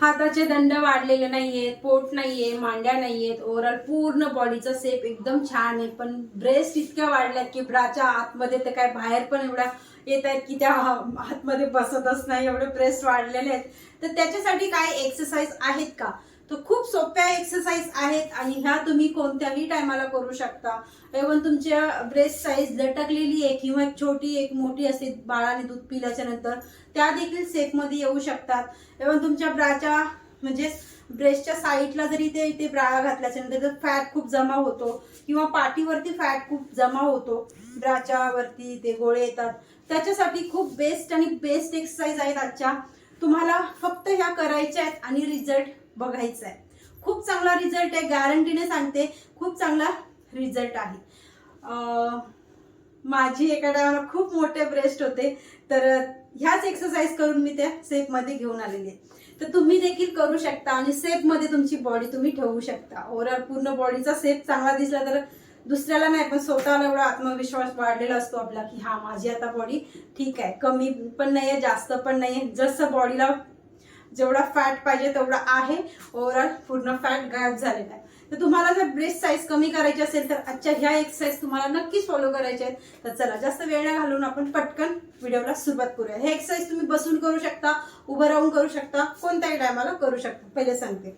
हाताचे दंड वाढलेले नाहीयेत पोट नाहीये मांड्या नाहीयेत ओव्हरऑल पूर्ण बॉडीचा सेप एकदम छान आहे. पण ब्रेस्ट इतक्या वाढल्यात की ब्राच्या आतमध्ये तर काय बाहेर पण एवढ्या येत आहेत की त्या आतमध्ये बसतच नाही एवढे ब्रेस्ट वाढलेले आहेत. तर त्याच्यासाठी काय एक्सरसाइज आहेत का? तर खूप सोप्या एक्सरसाइज आहेत आणि ह्या तुम्ही कोणत्याही टायमाला करू शकता. इव्हन तुमच्या ब्रेस्ट साईज लटकलेली आहे किंवा एक छोटी एक मोठी असते बाळाने दूध पिल्याच्या नंतर त्या देखील सेफमध्ये येऊ शकतात. इव्हन तुमच्या ब्राच्या म्हणजे ब्रेस्टच्या साईडला जरी ते इथे ब्रा घातल्याच्या नंतर फॅट खूप जमा होतो. किंवा पाठीवरती फॅट खूप जमा होतो. ब्राच्यावरती ते गोळे येतात. त्याच्यासाठी खूप बेस्ट आणि बेस्ट एक्सरसाइज आहेत आजच्या. तुम्हाला फक्त ह्या करायच्या आहेत आणि रिझल्ट बघायचं आहे खूप चांगला रिझल्ट आहे गॅरंटीने सांगते खूप चांगला रिझल्ट आहे. माझी एका टायमाला खूप मोठे ब्रेस्ट होते तर ह्याच एक्सरसाइज करून मी त्या सेफमध्ये घेऊन आलेली आहे. तर तुम्ही देखील करू शकता आणि सेफमध्ये तुमची बॉडी तुम्ही ठेवू शकता. ओव्हरऑल पूर्ण बॉडीचा सेफ चांगला दिसला तर दुसऱ्याला नाही पण स्वतःला एवढा आत्मविश्वास वाढलेला असतो आपला की हा माझी आता बॉडी ठीक आहे. कमी पण नाही आहे जास्त पण नाही आहे जसं बॉडीला जेवढा फॅट पाहिजे तेवढा आहे. ओव्हरऑल पूर्ण फॅट गायब झालेला आहे. तर तुम्हाला जर ब्रेस्ट साईज कमी करायची असेल तर आजच्या ह्या एक्सरसाइज तुम्हाला नक्कीच फॉलो करायच्या आहेत. तर चला जास्त वेळ घालून आपण पटकन व्हिडिओला सुरुवात करूया. हे एक्सरसाइज तुम्ही बसून करू शकता उभं राहून करू शकता कोणत्याही टायमाला करू शकता. पहिले सांगते.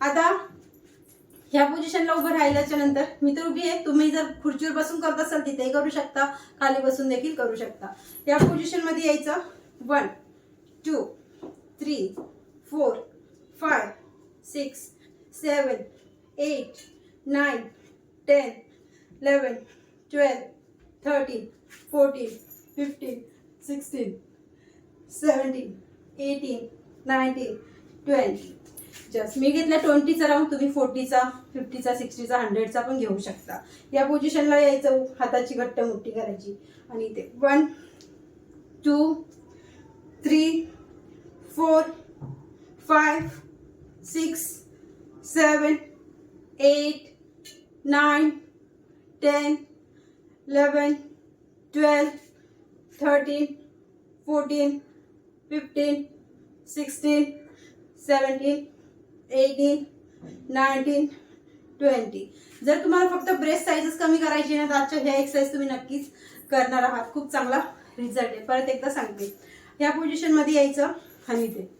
आता ह्या पोझिशनला उभं राहिल्याच्या नंतर मी तर उभी आहे तुम्ही जर खुर्चीवर बसून करत असाल तिथेही करू शकता खाली बसून देखील करू शकता. या पोझिशनमध्ये यायचं. One two three four five six seven eight nine ten eleven twelve thirteen fourteen fifteen sixteen seventeen eighteen nineteen twenty just मी घेतला ट्वेंटीचा राऊंड तुम्ही फोर्टीचा फिफ्टीचा सिक्स्टीचा हंड्रेडचा पण घेऊ शकता. या पोझिशनला यायचं हाताची घट्ट मोठी करायची. आणि इथे one two three four five six seven eight nine ten eleven, twelve, thirteen fourteen fifteen sixteen seventeen, eighteen nineteen twenty जर तुम्हाला फक्त ब्रेस्ट साईजेस कमी करायची ना तर आजच्या ह्या एक्सरसाइज तुम्ही नक्कीच करणार आहात. खूप चांगला रिझल्ट आहे. परत एकदा सांगते. ह्या पोझिशनमध्ये यायचं आणि ते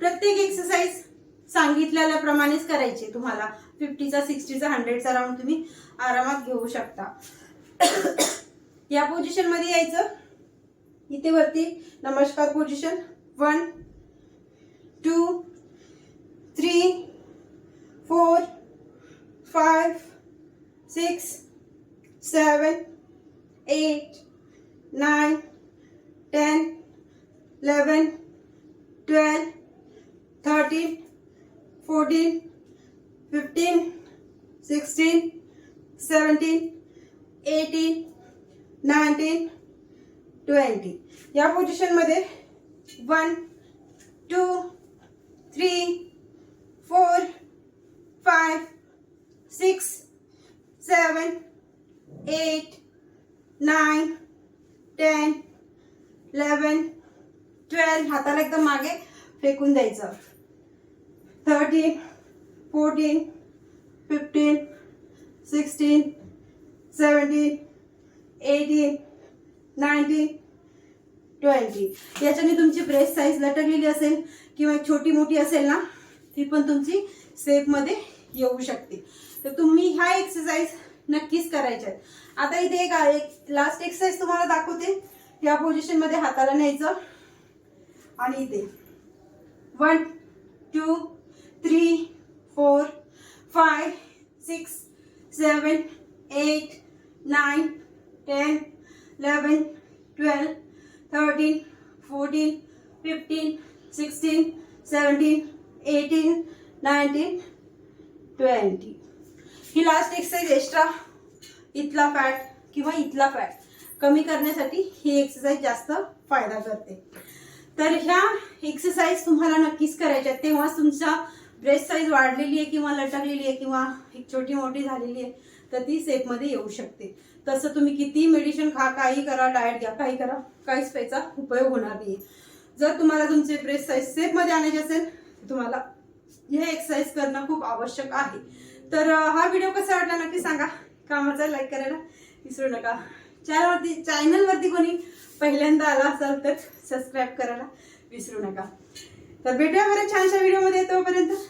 प्रत्येक एक्सरसाइज सांगितल्याप्रमाणेच करायची तुम्हाला. फिफ्टीचा सिक्स्टीचा हंड्रेडचा राऊंड तुम्ही आरामात घेऊ शकता. या पोझिशनमध्ये यायचं. इथे वरती नमस्कार position one two three four five six seven eight nine ten eleven twelve thirteen fourteen fifteen sixteen seventeen eighteen nineteen twenty या पोझिशनमध्ये one two three four five six seven eight nine ten eleven twelve हाताला एकदम मागे फेकून द्यायचं. Thirteen fourteen fifteen sixteen seventeen eighteen nineteen twenty. याच्याने तुमची breast size लटकलेली असेल किंवा छोटी मोठी असेल ना ती पण तुमची सेफमध्ये येऊ शकते. तर तुम्ही ह्या एक्सरसाइज नक्कीच करायच्या आहेत. आता इथे एक एक लास्ट एक्सरसाइज तुम्हाला दाखवते. या पोझिशनमध्ये हाताला न्यायचं. आणि इथे. One two three four five six seven eight nine ten eleven twelve thirteen fourteen fifteen sixteen seventeen eighteen nineteen twenty ही लास्ट एक्सरसाइज एक्स्ट्रा इथला फॅट किंवा इथला फॅट कमी करण्यासाठी ही एक्सरसाइज जास्त फायदा करते. तर ह्या एक्सरसाइज तुम्हाला नक्कीच करायच्या तेव्हाच तुमच्या ब्रेस्ट साईज वाढलेली आहे किंवा लटकलेली आहे किंवा एक छोटी मोठी झालेली आहे तर ती सेपमध्ये येऊ शकते. तसं तुम्ही किती मेडिसिन खा काही करा डाएट घ्या काही करा काहीच त्याचा उपयोग होणार नाही जर तुम्हाला तुमचे ब्रेस्ट साईज सेपमध्ये आणायचे असेल तुम्हाला हे एक्सरसाइज करणं खूप आवश्यक आहे. तर हा व्हिडिओ कसा वाटला नक्की सांगा. कामाचा लाईक करायला विसरू नका. चॅनलवरती चॅनलवरती कोणी पहिल्यांदा आला असाल तर सबस्क्राईब करायला विसरू नका. तर भेटूया बरं छानशा व्हिडिओमध्ये तोपर्यंत.